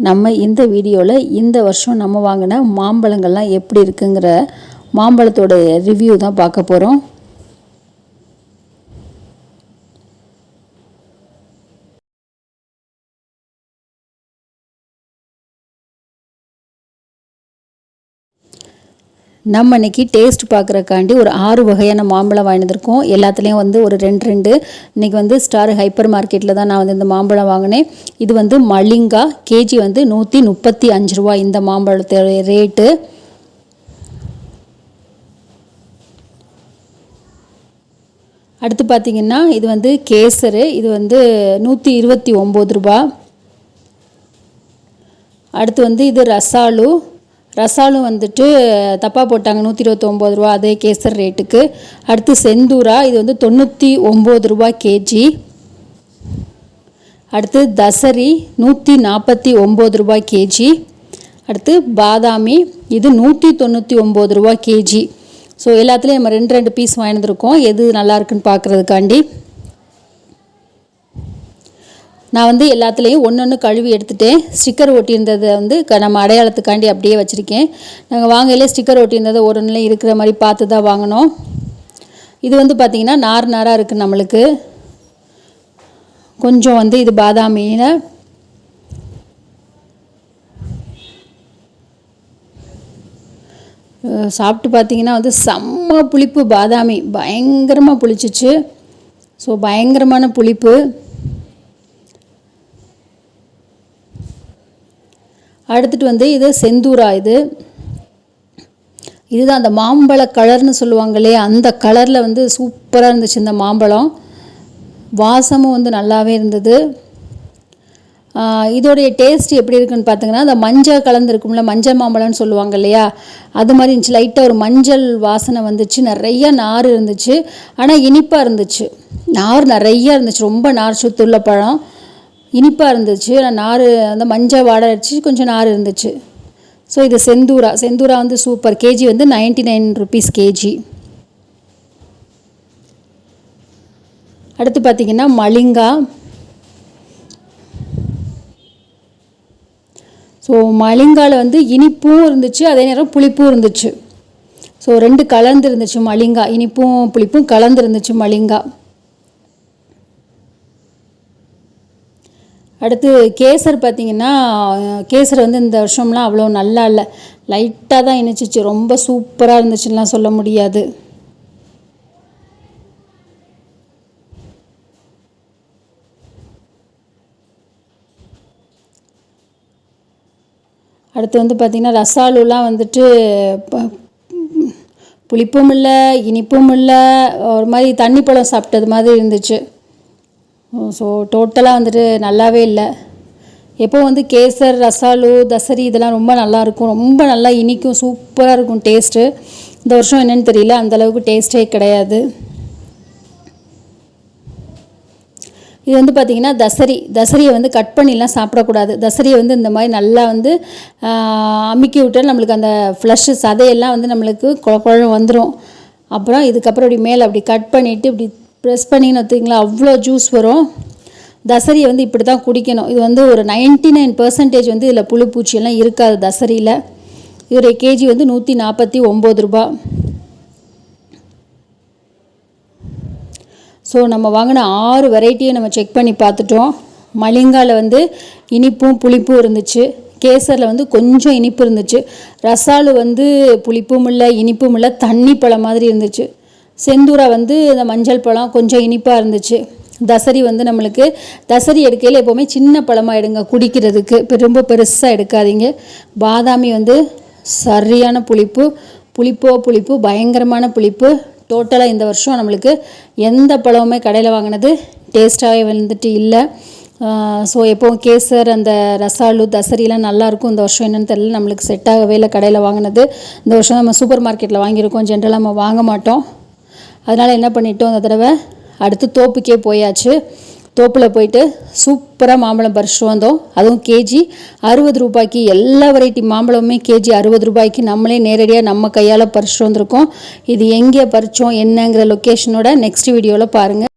நம்ம இந்த வீடியோவில் இந்த வருஷம் நம்ம வாங்கின மாம்பழங்கள்லாம் எப்படி இருக்குங்கிற மாம்பழத்தோட ரிவ்யூ தான் பார்க்க போகிறோம் நம்ம இன்னைக்கு டேஸ்ட் பார்க்குறக்காண்டி ஒரு ஆறு வகையான மாம்பழம் வாங்கியிருக்கோம் எல்லாத்துலேயும் வந்து ஒரு ரெண்டு ரெண்டு. இன்றைக்கி வந்து ஸ்டார் ஹைப்பர் மார்க்கெட்டில் தான் நான் வந்து இந்த மாம்பழம் வாங்கினேன். இது வந்து மலிங்கா கேஜி வந்து நூற்றி முப்பத்தி அஞ்சு ரூபா இந்த மாம்பழத்தோட ரேட்டு அடுத்து பார்த்திங்கன்னா இது வந்து கேசரு. இது வந்து நூற்றி இருபத்தி ஒம்பது ரூபா. அடுத்து வந்து இது ரசாலு. ரசாலும் வந்துட்டு தப்பாக போட்டாங்க நூற்றி இருபத்தொம்போது ரூபா அதே கேசர் ரேட்டுக்கு. அடுத்து செந்தூரா இது வந்து தொண்ணூற்றி ஒம்பது ரூபா கேஜி. அடுத்து தசரி நூற்றி நாற்பத்தி ஒம்பது ரூபா கேஜி. அடுத்து பாதாமி இது நூற்றி தொண்ணூற்றி ஒம்பது ரூபா கேஜி. ஸோ எல்லாத்துலேயும் நம்ம ரெண்டு ரெண்டு பீஸ் வாங்கியிருந்துருக்கோம் எது நல்லா இருக்குன்னு பார்க்குறதுக்காண்டி நான் வந்து எல்லாத்துலேயும் ஒன்று ஒன்று கழுவி எடுத்துகிட்டேன் ஸ்டிக்கர் ஒட்டியிருந்ததை வந்து க நம்ம அடையாளத்துக்காண்டி அப்படியே வச்சுருக்கேன். நாங்கள் வாங்கையிலே ஸ்டிக்கர் ஒட்டியிருந்ததை ஒரு நிலை இருக்கிற மாதிரி பார்த்து தான் வாங்கினோம். இது வந்து பார்த்திங்கன்னா நார் நாராக இருக்குது நம்மளுக்கு. கொஞ்சம் வந்து இது பாதாமியில் சாப்பிட்டு பார்த்தீங்கன்னா வந்து செம்ம புளிப்பு பாதாமி. பயங்கரமாக புளிச்சிச்சு. ஸோ பயங்கரமான புளிப்பு. அடுத்துட்டு வந்து இது செந்தூரா இது. இதுதான் அந்த மாம்பழ கலர்னு சொல்லுவாங்க இல்லையா அந்த கலரில் வந்து சூப்பராக இருந்துச்சு இந்த மாம்பழம். வாசமும் வந்து நல்லாவே இருந்தது. இதோடைய டேஸ்ட் எப்படி இருக்குன்னு பார்த்தீங்கன்னா அந்த மஞ்சள் கலந்துருக்கும்ல மஞ்சள் மாம்பழம்னு சொல்லுவாங்க இல்லையா அது மாதிரி இருந்துச்சு. லைட்டாக ஒரு மஞ்சள் வாசனை வந்துச்சு நிறைய நார் இருந்துச்சு ஆனால் இனிப்பாக இருந்துச்சு. நார் நிறையா இருந்துச்சு ரொம்ப நார் சுத்துள்ள பழம். இனிப்பாக இருந்துச்சு. நார் அந்த மஞ்சள் வாடை அடிச்சு கொஞ்சம் நார் இருந்துச்சு. ஸோ இது செந்தூரா. செந்தூரா வந்து சூப்பர் கேஜி வந்து நைன்டி நைன் ருபீஸ் கேஜி அடுத்து பார்த்திங்கன்னா மலிங்கா. ஸோ மலிங்காவில் வந்து இனிப்பும் இருந்துச்சு அதே நேரம் புளிப்பும் இருந்துச்சு. ஸோ ரெண்டு கலந்து இருந்துச்சு மலிங்கா. இனிப்பும் புளிப்பும் கலந்து இருந்துச்சு மலிங்கா. அடுத்து கேசர் பார்த்திங்கன்னா கேசர் வந்து இந்த வருஷம்லாம் அவ்வளோ நல்லா இல்லை. லைட்டாக தான் இனிச்சிச்சு ரொம்ப சூப்பராக இருந்துச்சுலாம் சொல்ல முடியாது. அடுத்து வந்து பார்த்திங்கன்னா ரசாலுலாம் வந்துட்டு புளிப்பும் இல்லை இனிப்பும் இல்லை. ஒரு மாதிரி தண்ணி பழம் சாப்பிட்டது மாதிரி இருந்துச்சு. ஸோ டோட்டலாக வந்துட்டு நல்லாவே இல்லை. எப்போ வந்து கேசர் ரசாலு தசரி இதெல்லாம் ரொம்ப நல்லாயிருக்கும் ரொம்ப நல்லா இனிக்கும். சூப்பராக இருக்கும் டேஸ்ட்டு இந்த வருஷம் என்னென்னு தெரியல. அந்தளவுக்கு டேஸ்ட்டே கிடையாது. இது வந்து பார்த்திங்கன்னா தசரி. தசரியை வந்து கட் பண்ணிலாம் சாப்பிடக்கூடாது. தசரியை வந்து இந்த மாதிரி நல்லா வந்து அமுக்கி விட்டால் நம்மளுக்கு அந்த ஃப்ளஷ்ஷு சதையெல்லாம் வந்து நம்மளுக்கு குழப்பழம் வந்துடும் அப்புறம் இதுக்கப்புறம் இப்படி மேலே அப்படி கட் பண்ணிவிட்டு இப்படி ப்ரெஸ் பண்ணின்னு வச்சுங்களா அவ்வளோ ஜூஸ் வரும். தசரியை வந்து இப்படி தான் குடிக்கணும். இது வந்து ஒரு நைன்ட்டி நைன் பர்சன்டேஜ் வந்து இதில் புழு பூச்சியெல்லாம் இருக்காது தசரியில். இதோடைய கேஜி வந்து நூற்றி நாற்பத்தி ஒம்பது ரூபா. ஸோ நம்ம வாங்கின ஆறு வெரைட்டியை நம்ம செக் பண்ணி பார்த்துட்டோம். மலிங்காவில் வந்து இனிப்பும் புளிப்பும் இருந்துச்சு. கேசரில் வந்து கொஞ்சம் இனிப்பு இருந்துச்சு. ரசாலு வந்து புளிப்பும் இல்லை இனிப்பும் இல்லை தண்ணி பழம் மாதிரி இருந்துச்சு. செந்தூரா வந்து இந்த மஞ்சள் பழம் கொஞ்சம் இனிப்பாக இருந்துச்சு. தசரி வந்து நம்மளுக்கு தசரி எடுக்கையில் எப்போவுமே சின்ன பழமாக எடுங்க குடிக்கிறதுக்கு. ரொம்ப பெருசாக எடுக்காதீங்க. பாதாமி வந்து சரியான புளிப்பு புளிப்போ புளிப்பு பயங்கரமான புளிப்பு. டோட்டலாக இந்த வருஷம் நம்மளுக்கு எந்த பழமுமே கடையில் வாங்கினது டேஸ்ட்டாகவே வந்துட்டு இல்லை. ஸோ எப்போவும் கேசர் அந்த ரசாலு தசரிலாம் நல்லாயிருக்கும் இந்த வருஷம் என்னென்னு தெரியல நம்மளுக்கு செட் ஆகவே இல்லை கடையில் வாங்கினது. இந்த வருஷம் நம்ம சூப்பர் மார்க்கெட்டில் வாங்கியிருக்கோம். ஜென்ரலாக நம்ம வாங்க மாட்டோம். அதனால் என்ன பண்ணிட்டோம்? அந்த தடவை அடுத்து தோப்புக்கே போயாச்சு. தோப்பில் போயிட்டு சூப்பராக மாம்பழம் பறிச்சிட்டு வந்தோம். அதுவும் கேஜி அறுபது ரூபாய்க்கு எல்லா வெரைட்டி மாம்பழமுமே கேஜி அறுபது ரூபாய்க்கு நம்மளே நேரடியாக நம்ம கையால் பறிச்சிட்டு வந்திருக்கோம். இது எங்கே பறித்தோம் என்னங்கிற லொக்கேஷனோட நெக்ஸ்ட் வீடியோவில் பாருங்கள்